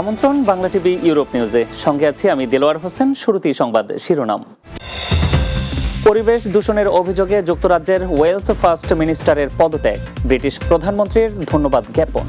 আমন্ত্রণ Bangla TV Europe নিউজে। সঙ্গে আছি আমি দেলোয়ার হোসেন, শুরুতেই সংবাদ শিরোনাম। পরিবেশ দূষণের অভিযোগে যুক্তরাজ্যের ওয়েলস ফার্স্ট মিনিস্টারের পদত্যাগ, ব্রিটিশ প্রধানমন্ত্রীর ধন্যবাদ জ্ঞাপন।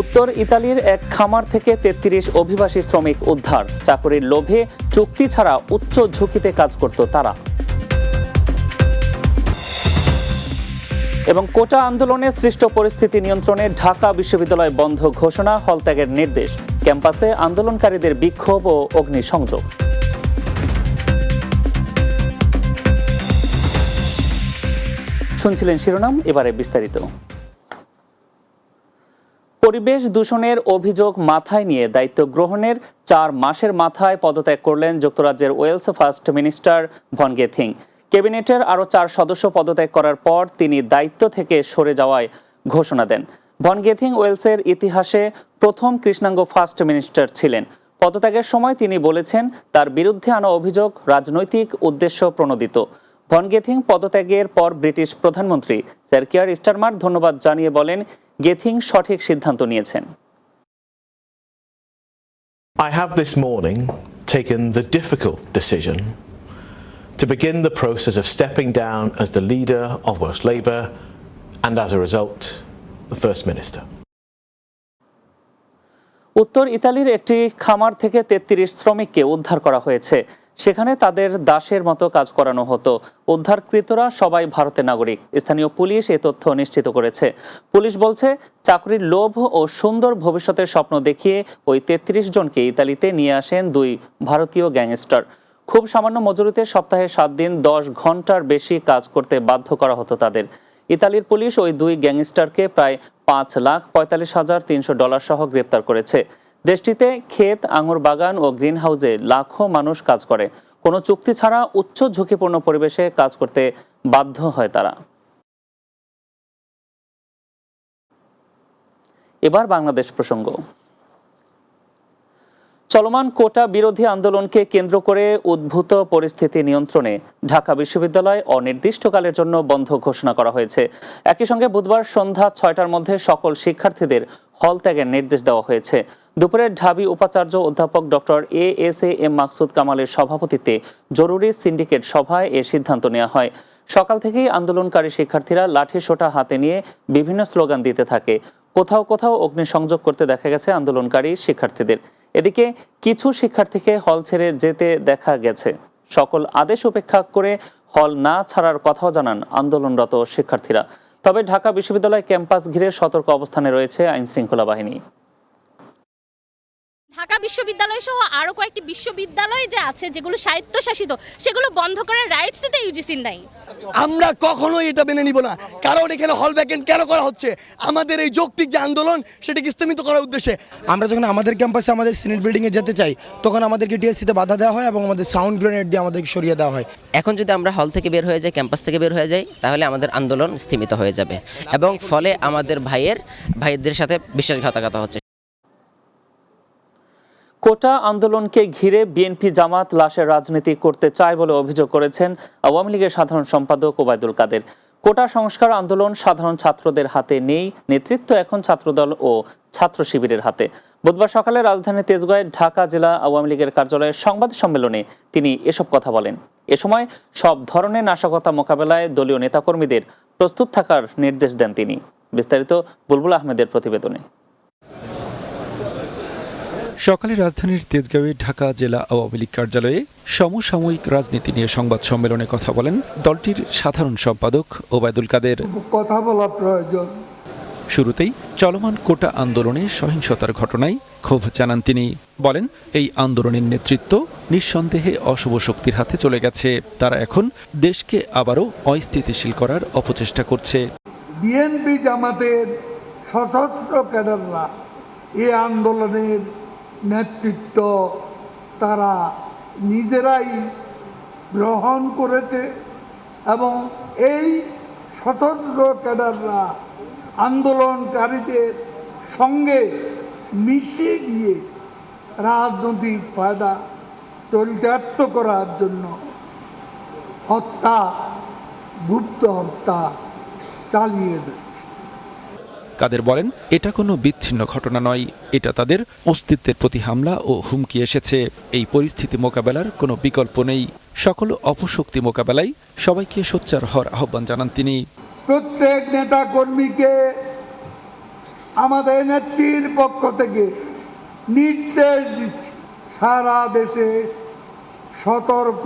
উত্তর ইতালির এক খামার থেকে তেত্রিশ অভিবাসী শ্রমিক উদ্ধার, চাকরির লোভে চুক্তি ছাড়া উচ্চ ঝুঁকিতে কাজ করত তারা। এবং কোটা আন্দোলনে সৃষ্ট পরিস্থিতি নিয়ন্ত্রণে ঢাকা বিশ্ববিদ্যালয় বন্ধ ঘোষণা, হলত্যাগের নির্দেশ। ক্যাম্পাসে আন্দোলনকারীদের বিক্ষোভ ও অগ্নিসংযোগ। শুনছিলেন শিরোনাম, এবারে বিস্তারিত। পরিবেশ দূষণের অভিযোগ মাথায় নিয়ে দায়িত্ব গ্রহণের চার মাসের মাথায় পদত্যাগ করলেন যুক্তরাজ্যের Wales first minister Vaughan Gething. ক্যাবিনেটের আরও চার সদস্য পদত্যাগ করার পর তিনি দায়িত্ব থেকে সরে যাওয়ায় ঘোষণা দেন। ভন গেথিং ওয়েলসের ইতিহাসে প্রথম কৃষ্ণাঙ্গ ফার্স্ট মিনিস্টার ছিলেন। পদত্যাগের সময় তিনি বলেছেন, তার বিরুদ্ধে আনা অভিযোগ রাজনৈতিক উদ্দেশ্য প্রণোদিত। ভন গেথিং পদত্যাগের পর ব্রিটিশ প্রধানমন্ত্রী স্যার কিয়ার স্টারমার ধন্যবাদ জানিয়ে বলেন, গেথিং সঠিক সিদ্ধান্ত নিয়েছেন। I have this morning taken the difficult decision to begin the process of stepping down as the leader of Welsh Labour and as a result, the First Minister. উত্তর ইতালির একটি খামার থেকে তেত্রিশ শ্রমিককে উদ্ধার করা হয়েছে। সেখানে তাদের দাসের মতো কাজ করানো হতো। উদ্ধারকৃতরা সবাই ভারতের নাগরিক। স্থানীয় পুলিশ এ তথ্য নিশ্চিত করেছে। পুলিশ বলছে চাকরির লোভ ও সুন্দর ভবিষ্যতের স্বপ্ন দেখিয়ে ওই তেত্রিশ জনকে ইতালিতে নিয়ে আসেন দুই ভারতীয় গ্যাংস্টার। খুব সামান্য মজুরিতে সপ্তাহে সাত দিন, দশ ঘণ্টার বেশি কাজ করতে বাধ্য করা হতো তাদের। ইতালির পুলিশ ওই দুই গ্যাংস্টারকে প্রায় পাঁচ লাখ পঁয়তাল্লিশ হাজার তিনশো ডলার সহ গ্রেপ্তার করেছে। দেশটিতে ক্ষেত, আঙুর বাগান ও গ্রিন হাউসে লাখো মানুষ কাজ করে। কোনো চুক্তি ছাড়া উচ্চ ঝুঁকিপূর্ণ পরিবেশে কাজ করতে বাধ্য হয় তারা। এবার বাংলাদেশ প্রসঙ্গ। চলমান কোটা বিরোধী আন্দোলনকে কেন্দ্র করে উদ্ভূত পরিস্থিতি নিয়ন্ত্রণে ঢাকা বিশ্ববিদ্যালয় অনির্দিষ্টকালের জন্য বন্ধ ঘোষণা করা হয়েছে। একই সঙ্গে বুধবার সন্ধ্যা ছয়টার মধ্যে সকল শিক্ষার্থীদের হল ত্যাগের নির্দেশ দেওয়া হয়েছে। দুপুরে ঢাবি উপাচার্য অধ্যাপক doctor A S A M Maksud কামালের সভাপতিত্বে জরুরি সিন্ডিকেট সভায় এ সিদ্ধান্ত নেওয়া হয়। সকাল থেকেই আন্দোলনকারী শিক্ষার্থীরা লাঠি সোটা হাতে নিয়ে বিভিন্ন স্লোগান দিতে থাকে। কোথাও কোথাও অগ্নিসংযোগ করতে দেখা গেছে আন্দোলনকারী শিক্ষার্থীদের। এদিকে কিছু শিক্ষার্থীকে হল ছেড়ে যেতে দেখা গেছে। সকল আদেশ উপেক্ষা করে হল না ছাড়ার কথাও জানান আন্দোলনরত শিক্ষার্থীরা। তবে ঢাকা বিশ্ববিদ্যালয় ক্যাম্পাস ঘিরে সতর্ক অবস্থানে রয়েছে আইন শৃঙ্খলা বাহিনী। ঢাকা বিশ্ববিদ্যালয় সহ আরও কয়েকটি বিশ্ববিদ্যালয় যে আছে যেগুলো স্বায়ত্তশাসিত সেগুলো বন্ধ করার রাইটস তো ইউজিসির নাই। আমরা কখনোই এটা মেনে নিব না। কারণ এখানে হল ভ্যাকেন্ট কেন করা হচ্ছে? আমাদের এই যৌক্তিক যে আন্দোলন সেটাকে স্থমিত করার উদ্দেশ্যে। আমরা যখন আমাদের ক্যাম্পাসে আমাদের সিনেট বিল্ডিংয়ে যেতে চাই তখন আমাদেরকে টিএসসিতে বাধা দেওয়া হয় এবং আমাদের সাউন্ড গ্রেনেড দিয়ে আমাদেরকে সরিয়ে দেওয়া হয়। এখন যদি আমরা হল থেকে বের হয়ে যাই ক্যাম্পাস থেকে বের হয়ে যাই তাহলে আমাদের আন্দোলন স্থিমিত হয়ে যাবে। এবং ফলে আমাদের ভাইয়ের ভাইদের সাথে বিশ্বাসঘাতকতা হচ্ছে। কোটা আন্দোলনকে ঘিরে বিএনপি জামাত লাশের রাজনীতি করতে চায় বলে অভিযোগ করেছেন আওয়ামী লীগের সাধারণ সম্পাদক ওবায়দুল কাদের। কোটা সংস্কার আন্দোলন সাধারণ ছাত্রদের হাতে নেই, নেতৃত্ব এখন ছাত্রদল ও ছাত্র শিবিরের হাতে। বুধবার সকালে রাজধানী তেজগাঁয়ের ঢাকা জেলা আওয়ামী লীগের কার্যালয়ে সংবাদ সম্মেলনে তিনি এসব কথা বলেন। এ সময় সব ধরনের নাশকতা মোকাবেলায় দলীয় নেতাকর্মীদের প্রস্তুত থাকার নির্দেশ দেন তিনি। বিস্তারিত বুলবুল আহমেদের প্রতিবেদনে। সকালে রাজধানীর তেজগাঁওয়ে ঢাকা জেলা আওয়ামী লীগ কার্যালয়ে সমসাময়িক রাজনীতি নিয়ে সংবাদ সম্মেলনে কথা বলেন দলটির সাধারণ সম্পাদক ওবায়দুল কাদের। কথা বলা প্রয়োজন। শুরুতেই চলমান কোটা আন্দোলনে সহিংসতার ঘটনায় ক্ষোভ জানান তিনি। বলেন এই আন্দোলনের নেতৃত্ব নিঃসন্দেহে অশুভ শক্তির হাতে চলে গেছে। তারা এখন দেশকে আবারও অস্থিতিশীল করার অপচেষ্টা করছে। বিএনপি জামাতের সশস্ত্র ক্যাডাররা এই আন্দোলনের নেতৃত্ব তারা নিজেরাই গ্রহণ করেছে এবং এই সশস্ত্র ক্যাডাররা আন্দোলনকারীদের সঙ্গে মিশিয়ে গিয়ে রাজনৈতিক ফায়দা চরিতার্থ করার জন্য হত্যা, গুপ্ত হত্যা চালিয়ে যাচ্ছে কাদের বলেন, এটা কোনো বিচ্ছিন্ন ঘটনা নয়, এটা তাদের অস্তিত্বের প্রতি হামলা ও হুমকি এসেছে। এই পরিস্থিতি মোকাবেলার কোনো বিকল্প নেই। সকল অপশক্তি মোকাবেলায় সবাইকে সোচ্চার হওয়ার আহ্বান জানান তিনি। প্রত্যেক নেতা কর্মীকে আমাদের নেত্রীর পক্ষ থেকে নির্দেশ দিচ্ছি, সারা দেশে সতর্ক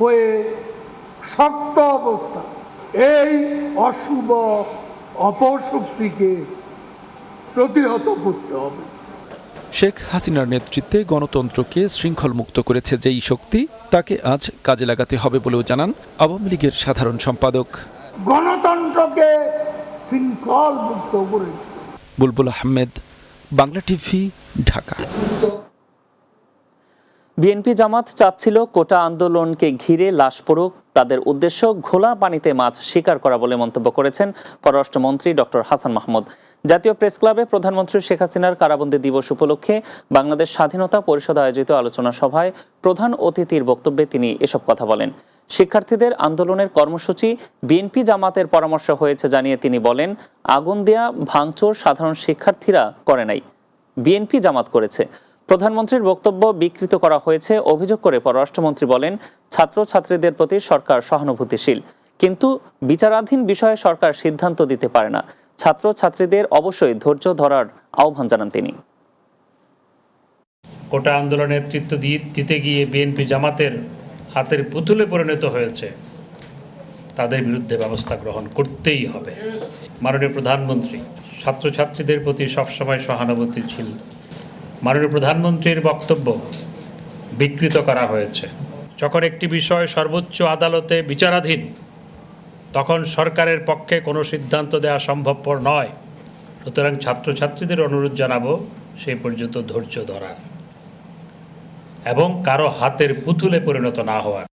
হয়ে শক্ত অবস্থা। এই অশুভ অপশক্তিকে প্রতিহত করতে হবে। শেখ হাসিনার নেতৃত্বে গণতন্ত্রকে শৃঙ্খলমুক্ত করেছে যেই শক্তি তাকে আজ কাজে লাগাতে হবে বলেও জানান আওয়ামী লীগের সাধারণ সম্পাদক। গণতন্ত্রকে শৃঙ্খল মুক্ত করেছে। বুলবুল আহমেদ বাংলা টিভি ঢাকা। বিএনপি জামাত চাচ্ছিল কোটা আন্দোলনকে ঘিরে লাশ পড়ুক। তাদের উদ্দেশ্য ঘোলা পানিতে মাছ শিকার করা বলে মন্তব্য করেছেন পররাষ্ট্রমন্ত্রী ডক্টর হাসান মাহমুদ। জাতীয় প্রেস ক্লাবে প্রধানমন্ত্রী শেখ হাসিনার কারাবন্দী দিবস উপলক্ষে বাংলাদেশ স্বাধীনতা পরিষদ আয়োজিত আলোচনা সভায় প্রধান অতিথির বক্তব্যে তিনি এসব কথা বলেন। শিক্ষার্থীদের আন্দোলনের কর্মসূচি বিএনপি জামাতের পরামর্শ হয়েছে জানিয়ে তিনি বলেন, আগুন দেয়া, ভাঙচুর সাধারণ শিক্ষার্থীরা করে নাই। বিএনপি জামাত করেছে। প্রধানমন্ত্রীর বক্তব্য বিকৃত করা হয়েছে, অভিযোগ করে পররাষ্ট্রমন্ত্রী বলেন, ছাত্রছাত্রীদের প্রতি সরকার সহানুভূতিশীল। কিন্তু বিচারাধীন বিষয়ে সরকার সিদ্ধান্ত দিতে পারে না। ছাত্রছাত্রীদের অবশ্যই ধৈর্য ধরার আহ্বান জানান তিনি। কোটা আন্দোলনের নেতৃত্ব দিতে গিয়ে বিএনপি জামাতের হাতের পুতুলে পরিণত হয়েছে। তাদের বিরুদ্ধে ব্যবস্থা গ্রহণ করতেই হবে। মাননীয় প্রধানমন্ত্রী, ছাত্রছাত্রীদের প্রতি সবসময় সহানুভূতিশীল মাননীয় প্রধানমন্ত্রীর বক্তব্য বিকৃত করা হয়েছে। যখন একটি বিষয় সর্বোচ্চ আদালতে বিচারাধীন, তখন সরকারের পক্ষে কোনো সিদ্ধান্ত দেওয়া সম্ভবপর নয়। সুতরাং ছাত্রছাত্রীদের অনুরোধ জানাব সেই পর্যন্ত ধৈর্য ধরার এবং কারও হাতের পুতুলে পরিণত না হওয়ার।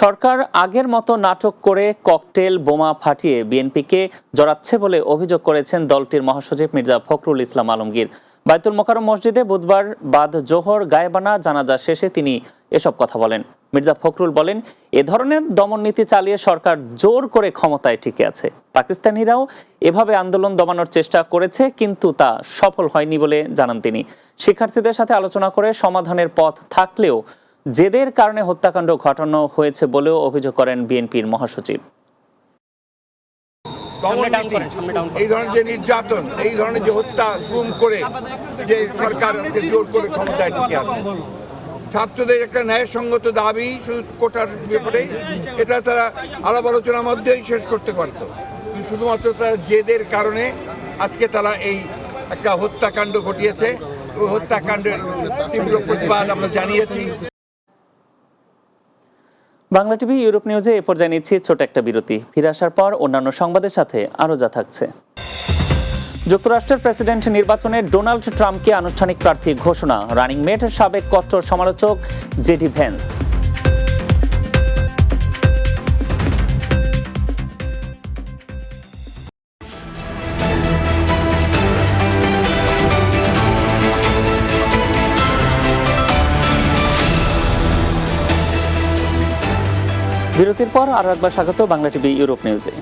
সরকার আগের মতো নাটক করে ককটেল বোমা ফাটিয়ে বিএনপিকে জড়াচ্ছে বলে অভিযোগ করেছেন দলটির মহাসচিব মির্জা ফখরুল ইসলাম আলমগীর। বায়তুল মোকারম মসজিদে বুধবার বাদ জোহর গায়েবানা জানাজা শেষে তিনি এসব কথা বলেন। মির্জা ফখরুল বলেন, এ ধরনের দমন নীতি চালিয়ে সরকার জোর করে ক্ষমতায় টিকে আছে। পাকিস্তানিরাও এভাবে আন্দোলন দমানোর চেষ্টা করেছে, কিন্তু তা সফল হয়নি বলে জানান তিনি। শিক্ষার্থীদের সাথে আলোচনা করে সমাধানের পথ থাকলেও জেদের কারণে হত্যাকাণ্ড ঘটানো হয়েছে বলেও অভিযোগ করেন বিএনপির মহাসচিব। এই ধরনের যে নির্যাতন এই ধরনের যে হত্যা গুম করে যে সরকার আজকে জোর করে ক্ষমতায় টিকে আছে। ছাত্রদের একটা ন্যায়সঙ্গত দাবি শুধু কোটার ব্যাপারে এটা তারা আলাপ আলোচনার মধ্যেই শেষ করতে পারত। শুধুমাত্র তারা জেদের কারণে আজকে তারা এই একটা হত্যাকাণ্ড ঘটিয়েছে। ওই হত্যাকাণ্ডের তীব্র প্রতিবাদ আমরা জানিয়েছি। বাংলা টিভি, ইউরোপ নিউজে এ পর্যায়ে নিচ্ছি ছোট একটা বিরতি। ফিরে আসার পর অন্যান্য সংবাদের সাথে আরও যা থাকছে। যুক্তরাষ্ট্রের প্রেসিডেন্ট নির্বাচনে ডোনাল্ড ট্রাম্পকে আনুষ্ঠানিক প্রার্থী ঘোষণা। রানিং মেট সাবেক কট্টর সমালোচক জেডি ভেন্স। বিরতির পর আরও একবার স্বাগত বাংলা টিভি ইউরোপ নিউজে।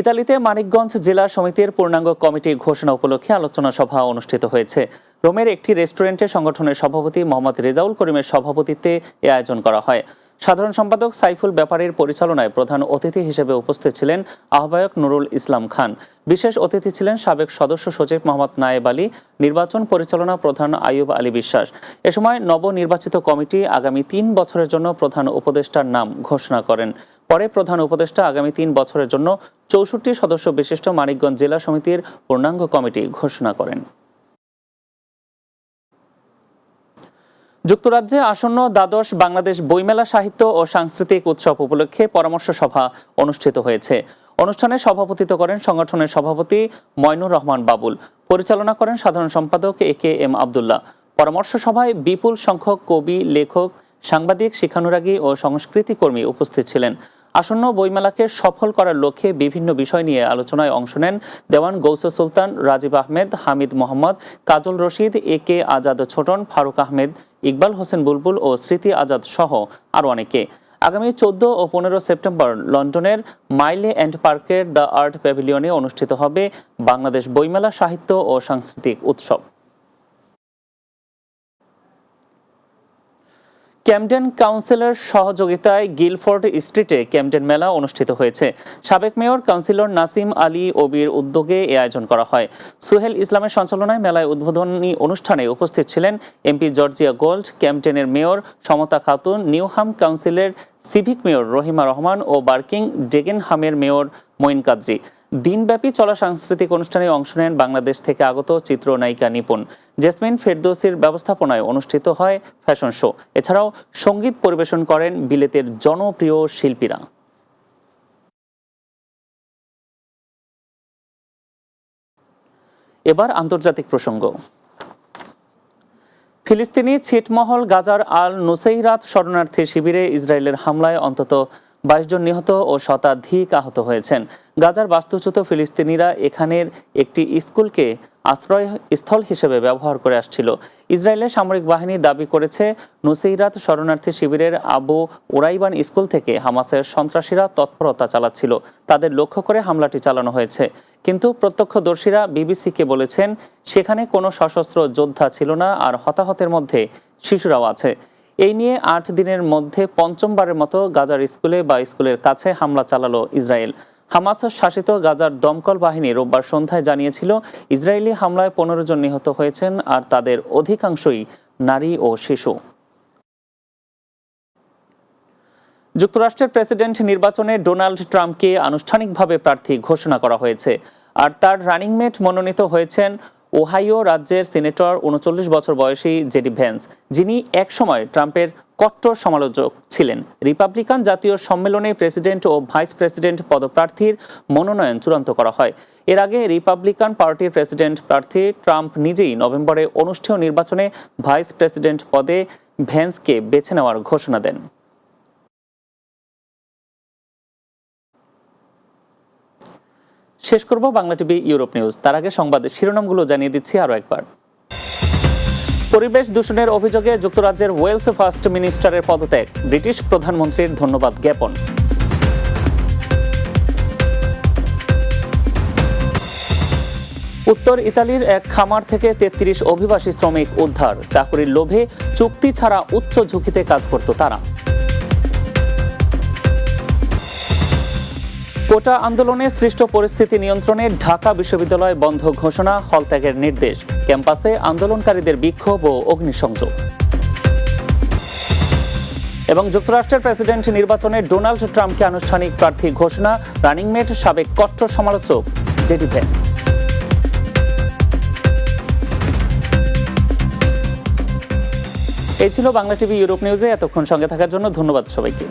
ইতালিতে মানিকগঞ্জ জেলা সমিতির পূর্ণাঙ্গ কমিটি ঘোষণা উপলক্ষে আলোচনা সভা অনুষ্ঠিত হয়েছে। রোমের একটি রেস্টুরেন্টে সংগঠনের সভাপতি মোহাম্মদ রেজাউল করিমের সভাপতিত্বে এ আয়োজন করা হয়। সাধারণ সম্পাদক সাইফুল ব্যাপারীর পরিচালনায় প্রধান অতিথি হিসেবে উপস্থিত ছিলেন আহ্বায়ক নুরুল ইসলাম খান। বিশেষ অতিথি ছিলেন সাবেক সদস্য সচিব মোহাম্মদ নায়েব আলী, নির্বাচন পরিচালনা প্রধান আইয়ুব আলী বিশ্বাস। এ সময় নবনির্বাচিত কমিটি আগামী তিন বছরের জন্য প্রধান উপদেষ্টার নাম ঘোষণা করেন। পরে প্রধান উপদেষ্টা আগামী তিন বছরের জন্য চৌষট্টি সদস্য বিশিষ্ট মানিকগঞ্জ জেলা সমিতির পূর্ণাঙ্গ কমিটি ঘোষণা করেন। যুক্তরাজ্যে আসন্ন দ্বাদশ বাংলাদেশ বইমেলা সাহিত্য ও সাংস্কৃতিক উৎসব উপলক্ষে পরামর্শ সভা অনুষ্ঠিত হয়েছে। অনুষ্ঠানে সভাপতিত্ব করেন সংগঠনের সভাপতি ময়নুর রহমান বাবুল, পরিচালনা করেন সাধারণ সম্পাদক এ কে এম আবদুল্লাহ। পরামর্শ সভায় বিপুল সংখ্যক কবি, লেখক, সাংবাদিক, শিক্ষানুরাগী ও সংস্কৃতি কর্মী উপস্থিত ছিলেন। আসন্ন বইমেলাকে সফল করার লক্ষ্যে বিভিন্ন বিষয় নিয়ে আলোচনায় অংশ নেন দেওয়ান গৌসে সুলতান, রাজীব আহমেদ, হামিদ মোহাম্মদ, কাজল রশিদ, এ কে আজাদ ছোটন, ফারুক আহমেদ, ইকবাল হোসেন বুলবুল ও স্মৃতি আজাদ সহ আরও অনেকে। আগামী চোদ্দ ও পনেরো সেপ্টেম্বর লন্ডনের মাইলে অ্যান্ড পার্কের দ্য আর্ট প্যাভিলিয়নে অনুষ্ঠিত হবে বাংলাদেশ বইমেলা সাহিত্য ও সাংস্কৃতিক উৎসব। ক্যামডেন কাউন্সিলর সহযোগিতায় গিলফোর্ড স্ট্রিটে ক্যামডেন মেলা অনুষ্ঠিত হয়েছে। সাবেক মেয়র কাউন্সিলর নাসিম আলী ওবির উদ্যোগে এ আয়োজন করা হয়। সুহেল ইসলামের সঞ্চালনায় মেলায় উদ্বোধনী অনুষ্ঠানে উপস্থিত ছিলেন এমপি জর্জিয়া গোল্ড, ক্যামডেনের মেয়র সমতা খাতুন, নিউহাম কাউন্সিলের সিভিক মেয়র রহিমা রহমান ও বার্কিং ডেগেনহামের মেয়র মঈন কাদরি। দিনব্যাপী চলা সাংস্কৃতিক অনুষ্ঠানে অংশ নেন বাংলাদেশ থেকে আগত চিত্রনায়িকা নিপুণ। জেসমিন ফেরদৌসির ব্যবস্থাপনায় অনুষ্ঠিত হয় ফ্যাশন শো। এছাড়াও সংগীত পরিবেশন করেন বিলেতের জনপ্রিয় শিল্পীরা। এবার আন্তর্জাতিক প্রসঙ্গ। ফিলিস্তিনি ছিটমহল গাজার আল নুসেইরাত শরণার্থী শিবিরে ইসরায়েলের হামলায় অন্তত বাইশ জন নিহত ও শতাধিক আহত হয়েছেন। গাজার বাস্তুচ্যুত ফিলিস্তিনিরা এখানের একটি স্কুলকে আশ্রয় স্থল হিসেবে ব্যবহার করে আসছিল। ইসরায়েলের সামরিক বাহিনী দাবি করেছে, নুসেইরাত শরণার্থী শিবিরের আবু ওরাইবান স্কুল থেকে হামাসের সন্ত্রাসীরা তৎপরতা চালাচ্ছিল। তাদের লক্ষ্য করে হামলাটি চালানো হয়েছে। কিন্তু প্রত্যক্ষদর্শীরা বিবিসিকে বলেছেন, সেখানে কোনো সশস্ত্র যোদ্ধা ছিল না আর হতাহতের মধ্যে শিশুরাও আছে। এই নিয়ে আট দিনের মধ্যে পঞ্চমবারের মতো গাজার স্কুলে বা স্কুলের কাছে হামলা চালালো ইসরায়েল। হামাস শাসিত গাজার দমকল বাহিনী রোববার সন্ধ্যায় জানিয়েছিল, ইসরায়েলি হামলায় পনেরো জন নিহত হয়েছেন আর তাদের অধিকাংশই নারী ও শিশু। যুক্তরাষ্ট্রের প্রেসিডেন্ট নির্বাচনে ডোনাল্ড ট্রাম্পকে আনুষ্ঠানিকভাবে প্রার্থী ঘোষণা করা হয়েছে। আর তার রানিং মেট মনোনীত হয়েছেন ওহাইও রাজ্যের সিনেটর উনচল্লিশ বছর বয়সী জেডি ভ্যান্স যিনি একসময় ট্রাম্পের কট্টর সমালোচক ছিলেন। রিপাবলিকান জাতীয় সম্মেলনে প্রেসিডেন্ট ও ভাইস প্রেসিডেন্ট পদপ্রার্থীর মনোনয়ন চূড়ান্ত করা হয়। এর আগে রিপাবলিকান পার্টির প্রেসিডেন্ট প্রার্থী ট্রাম্প নিজেই নভেম্বরে অনুষ্ঠেয় নির্বাচনে ভাইস প্রেসিডেন্ট পদে ভ্যান্সকে বেছে নেওয়ার ঘোষণা দেন। শেষ করব বাংলা টিভি ইউরোপ নিউজ। তার আগে সংবাদের শিরোনামগুলো জানিয়ে দিচ্ছি আরও একবার। পরিবেশ দূষণের অভিযোগে যুক্তরাজ্যের ওয়েলস ফার্স্ট মিনিস্টারের পদত্যাগ, ব্রিটিশ প্রধানমন্ত্রীর ধন্যবাদ জ্ঞাপন। উত্তর ইতালির এক খামার থেকে তেত্রিশ অভিবাসী শ্রমিক উদ্ধার, চাকরির লোভে চুক্তি ছাড়া উচ্চ ঝুঁকিতে কাজ করত তারা। কোটা আন্দোলনে সৃষ্ট পরিস্থিতি নিয়ন্ত্রণে ঢাকা বিশ্ববিদ্যালয় বন্ধ ঘোষণা, হলত্যাগের নির্দেশ, ক্যাম্পাসে আন্দোলনকারীদের বিক্ষোভ ও অগ্নিসংযোগ। এবং যুক্তরাষ্ট্রের প্রেসিডেন্ট নির্বাচনে ডোনাল্ড ট্রাম্পকে আনুষ্ঠানিক প্রার্থী ঘোষণা, রানিং মেট সাবেক কট্টর সমালোচক জেডি ভ্যান্স। এই ছিল বাংলা টিভি ইউরোপ নিউজে, এতক্ষণ সঙ্গে থাকার জন্য ধন্যবাদ সবাইকে।